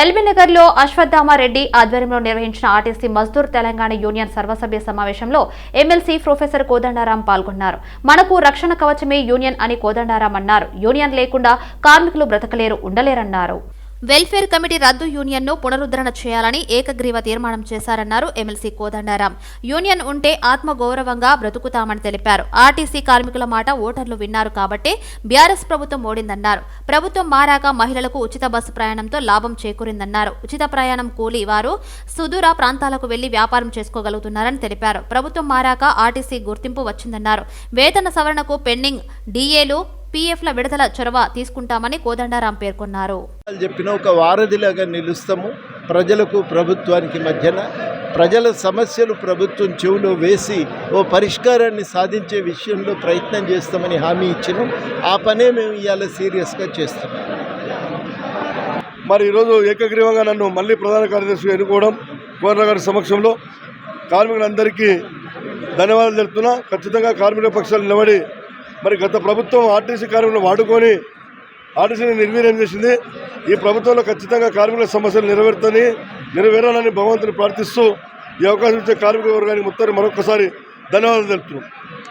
ఎల్బీనగర్లో అశ్వత్థామారెడ్డి ఆధ్వర్యంలో నిర్వహించిన RTC Mazdoor Telangana union సర్వసభ్య సమావేశంలో ఎమ్మెల్సీ ప్రొఫెసర్ కోదండారాం పాల్గొన్నారు. మనకు రక్షణ కవచమే యూనియన్ అని కోదండారాం అన్నారు. యూనియన్ లేకుండా కార్మికులు బ్రతకలేరు ఉండలేరన్నారు. వెల్ఫేర్ కమిటీ రద్దు యూనియన్ను పునరుద్ధరణ చేయాలని ఏకగ్రీవ తీర్మానం చేశారన్నారు ఎమ్మెల్సీ కోదండారాం. యూనియన్ ఉంటే ఆత్మగౌరవంగా బ్రతుకుతామని తెలిపారు. ఆర్టీసీ కార్మికుల మాట ఓటర్లు విన్నారు కాబట్టే బీఆర్ఎస్ ప్రభుత్వం ఓడిందన్నారు. ప్రభుత్వం మారాక మహిళలకు ఉచిత బస్సు ప్రయాణంతో లాభం చేకూరిందన్నారు. ఉచిత ప్రయాణం కూలి వారు సుదూర ప్రాంతాలకు వెళ్ళి వ్యాపారం చేసుకోగలుగుతున్నారని తెలిపారు. ప్రభుత్వం మారాక ఆర్టీసీ గుర్తింపు వచ్చిందన్నారు. వేతన సవరణకు పెండింగ్ డీఏలు పీఎఫ్ల విడుదల చొరవ తీసుకుంటామని కోదండారాం పేర్కొన్నారు. వాళ్ళు చెప్పిన ఒక వారధిలాగా నిలుస్తాము. ప్రజలకు ప్రభుత్వానికి మధ్యన ప్రజల సమస్యలు ప్రభుత్వం చెవిలో వేసి ఓ పరిష్కారాన్ని సాధించే విషయంలో ప్రయత్నం చేస్తామని హామీ ఇచ్చినాం. ఆ పనే మేము ఇవాళ సీరియస్గా చేస్తున్నాం. మరి ఈరోజు ఏకగ్రీవంగా నన్ను మళ్ళీ ప్రధాన కార్యదర్శిగా ఎన్నుకోవడం గవర్నర్ గారి సమక్షంలో కార్మికులందరికీ ధన్యవాదాలు తెలుపుతున్నా. ఖచ్చితంగా కార్మికుల పక్షాలు నిలబడి మరి గత ప్రభుత్వం ఆర్టీసీ కార్మికులను వాడుకొని ఆర్టీసీని నిర్వీర్యం చేసింది. ఈ ప్రభుత్వంలో ఖచ్చితంగా కార్మికుల సమస్యలు నెరవేరుతని నెరవేరాలని భగవంతుని ప్రార్థిస్తూ ఈ అవకాశం ఇచ్చే కార్మిక వర్గానికి మొత్తాన్ని మరొకసారి ధన్యవాదాలు తెలుపుతున్నాం.